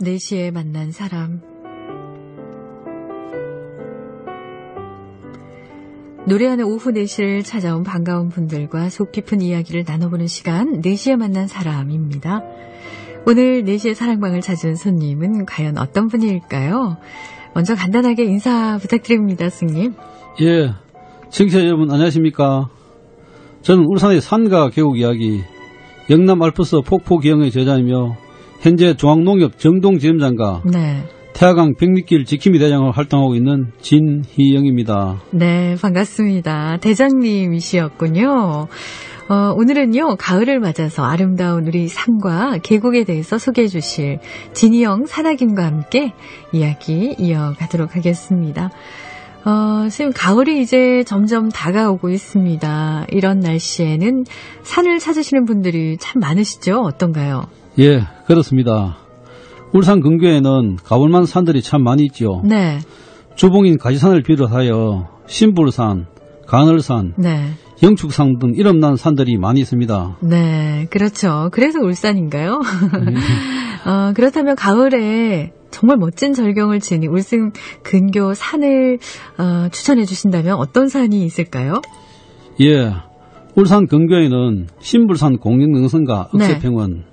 4시에 만난 사람. 노래하는 오후 4시를 찾아온 반가운 분들과 속 깊은 이야기를 나눠보는 시간 4시에 만난 사람입니다. 오늘 4시에 사랑방을 찾은 손님은 과연 어떤 분일까요? 먼저 간단하게 인사 부탁드립니다, 승님. 예, 청취자 여러분 안녕하십니까? 저는 울산의 산가 계곡 이야기, 영남 알프스 폭포 기영의 저자이며 현재 중앙농협 정동지점장과 네. 태화강 백미길 지킴이 대장으로 활동하고 있는 진희영입니다. 네, 반갑습니다. 대장님이시였군요. 어, 오늘은요, 가을을 맞아서 아름다운 우리 산과 계곡에 대해서 소개해 주실 진희영 산악인과 함께 이야기 이어가도록 하겠습니다. 어, 선생님, 가을이 이제 점점 다가오고 있습니다. 이런 날씨에는 산을 찾으시는 분들이 참 많으시죠? 어떤가요? 예, 그렇습니다. 울산 근교에는 가볼만 산들이 참 많이 있지요. 네, 주봉인 가지산을 비롯하여 신불산, 가늘산, 네, 영축산 등 이름난 산들이 많이 있습니다. 네, 그렇죠. 그래서 울산인가요? 어, 그렇다면 가을에 정말 멋진 절경을 지니 울산 근교 산을 어, 추천해 주신다면 어떤 산이 있을까요? 예, 울산 근교에는 신불산 공룡능선과 네. 억새평원,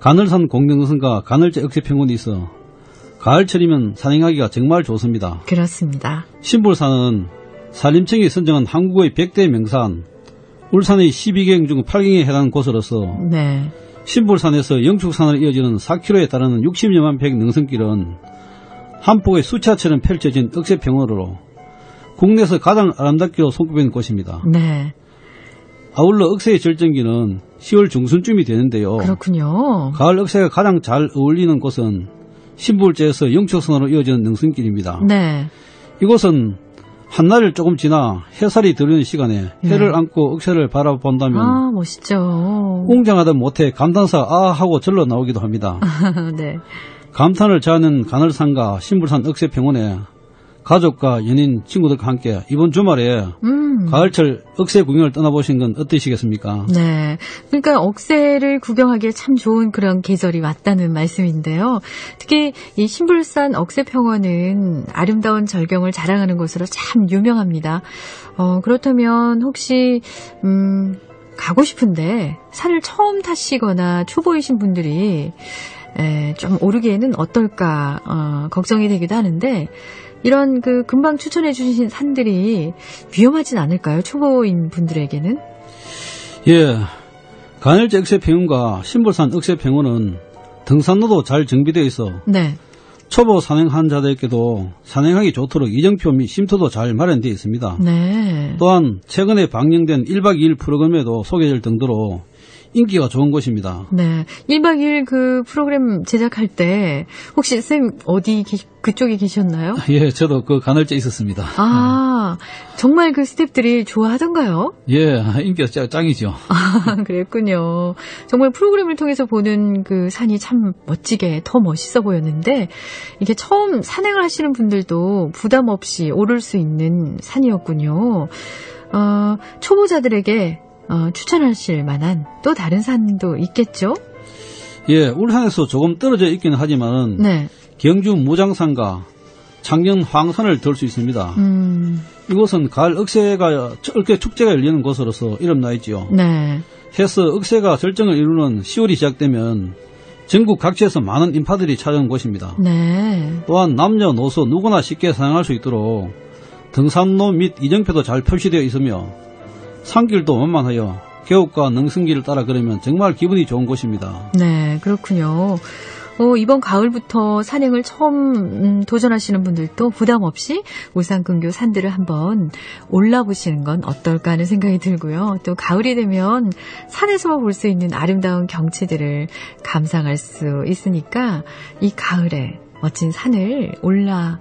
가늘산 공룡능선과 가늘제 억새평원이 있어 가을철이면 산행하기가 정말 좋습니다. 그렇습니다. 신불산은 산림청이 선정한 한국의 100대 명산, 울산의 12경 중 8경에 해당하는 곳으로서 네, 신불산에서 영축산으로 이어지는 4km에 달하는 60여만 평 능선길은 한 폭의 수차처럼 펼쳐진 억새평원으로 국내에서 가장 아름답기로 손꼽히는 곳입니다. 네, 아울러 억새의 절정기는 10월 중순쯤이 되는데요. 그렇군요. 가을 억새가 가장 잘 어울리는 곳은 신불제에서 영축산으로 이어지는 능선길입니다. 네, 이곳은 한날을 조금 지나 해살이 들어오는 시간에 해를 네. 안고 억새를 바라본다면 아 멋있죠. 웅장하다 못해 감탄사가 아 하고 절로 나오기도 합니다. 네, 감탄을 자하는 가늘산과 신불산 억새평원에 가족과 연인, 친구들과 함께 이번 주말에 음. 가을철 억새 구경을 떠나보신 건 어떠시겠습니까? 네. 그러니까 억새를 구경하기에 참 좋은 그런 계절이 왔다는 말씀인데요. 특히 이 신불산 억새평원은 아름다운 절경을 자랑하는 곳으로 참 유명합니다. 어, 그렇다면 혹시, 음, 가고 싶은데 산을 처음 타시거나 초보이신 분들이 에, 좀 오르기에는 어떨까, 어, 걱정이 되기도 하는데, 이런 그 금방 추천해 주신 산들이 위험하진 않을까요? 초보인 분들에게는? 예, 가늘제 억새평원과 신불산 억새평원은 등산로도 잘 정비되어 있어 네. 초보 산행한 자들에게도 산행하기 좋도록 이정표 및 쉼터도 잘 마련되어 있습니다. 네. 또한 최근에 방영된 1박 2일 프로그램에도 소개될 정도로 인기가 좋은 곳입니다. 네. 1박 2일 그 프로그램 제작할 때 혹시 쌤 어디 계, 그쪽에 계셨나요? 예, 저도 그 가늘제 있었습니다. 아, 정말 그 스탭들이 좋아하던가요? 예, 인기가 짱- 짱이죠. 아, 그랬군요. 정말 프로그램을 통해서 보는 그 산이 참 멋지게 더 멋있어 보였는데 이게 처음 산행을 하시는 분들도 부담 없이 오를 수 있는 산이었군요. 어, 초보자들에게 어, 추천하실 만한 또 다른 산도 있겠죠? 예, 울산에서 조금 떨어져 있기는 하지만은 네. 경주 무장산과 창녕 황산을 들 수 있습니다. 음, 이곳은 가을 억새가 억새 축제가 열리는 곳으로서 이름나 있지요. 네. 해서 억새가 절정을 이루는 10월이 시작되면 전국 각지에서 많은 인파들이 찾아온 곳입니다. 네. 또한 남녀노소 누구나 쉽게 사용할 수 있도록 등산로 및 이정표도 잘 표시되어 있으며 산길도 만만하여 계곡과 능선길을 따라 걸으면 정말 기분이 좋은 곳입니다. 네, 그렇군요. 어, 이번 가을부터 산행을 처음 음, 도전하시는 분들도 부담 없이 울산 근교 산들을 한번 올라보시는 건 어떨까 하는 생각이 들고요. 또 가을이 되면 산에서만 볼 수 있는 아름다운 경치들을 감상할 수 있으니까 이 가을에 멋진 산을 올라가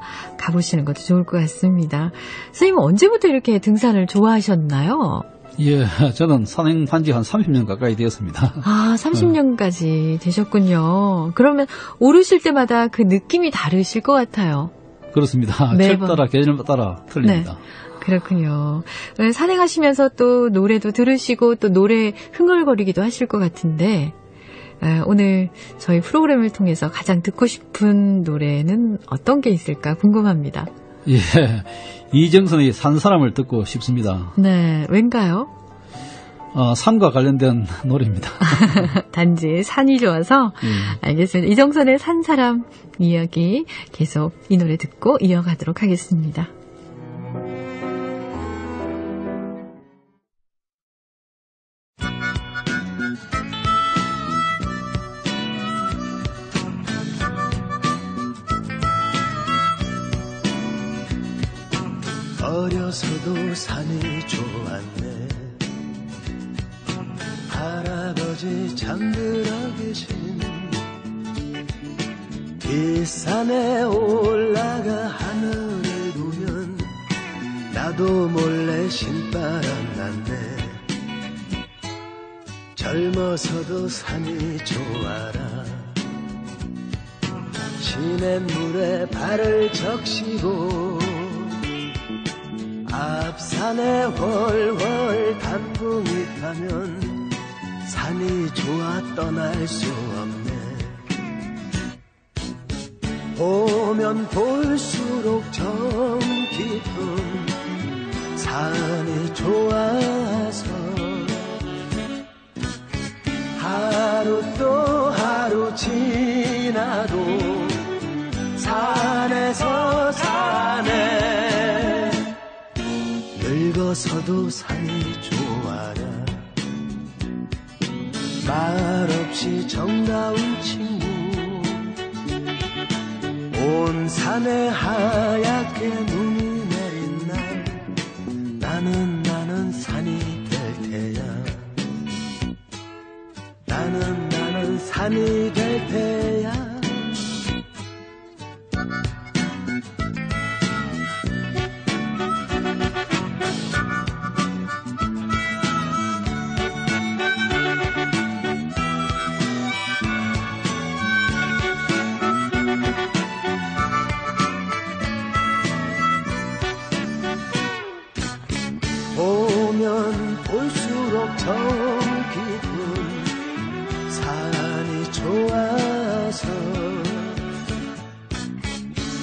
보시는 것도 좋을 것 같습니다. 선생님은 언제부터 이렇게 등산을 좋아하셨나요? 예, 저는 산행한 지 한 30년 가까이 되었습니다. 아, 30년까지 되셨군요. 그러면 오르실 때마다 그 느낌이 다르실 것 같아요. 그렇습니다. 철 따라 계절 따라 틀립니다. 그렇군요. 어, 산행하시면서 또 노래도 들으시고 또 노래 흥얼거리기도 하실 것 같은데, 에, 오늘 저희 프로그램을 통해서 가장 듣고 싶은 노래는 어떤 게 있을까 궁금합니다. 예, 이정선의 산 사람을 듣고 싶습니다. 네, 왠가요? 어, 산과 관련된 노래입니다. 단지 산이 좋아서 예. 알겠습니다. 이정선의 산 사람 이야기 계속 이 노래 듣고 이어가도록 하겠습니다. 어려서도 산이 좋았네. 할아버지 잠들어 계신 뒷산에 올라가 하늘을 보면 나도 몰래 신바람 났네. 젊어서도 산이 좋아라. 시냇물에 발을 적시고 앞산에 훨훨 단풍이 타면 산이 좋아 떠날 수 없네. 보면 볼수록 정 깊은 산이 좋아서 하루 또 하루 지나도 산 늙어서도 산이 좋아라. 말없이 정다운 친구. 온 산에 하얗게 눈이 내린 날. 나는 나는 산이 될 테야. 나는 나는 산이 될 테야 정 깊은 산이 좋아서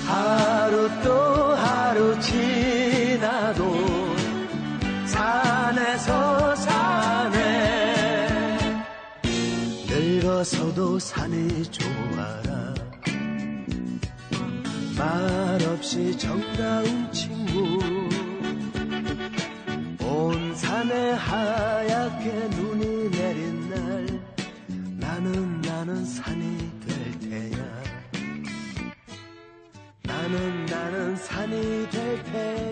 하루 또 하루 지나도 산에서 산에 늙어서도 산이 좋아라. 말없이 정다운 친구 온 산에 하얗게 눈이 내린 날 나는 나는 산이 될 테야. 나는 나는 산이 될 테야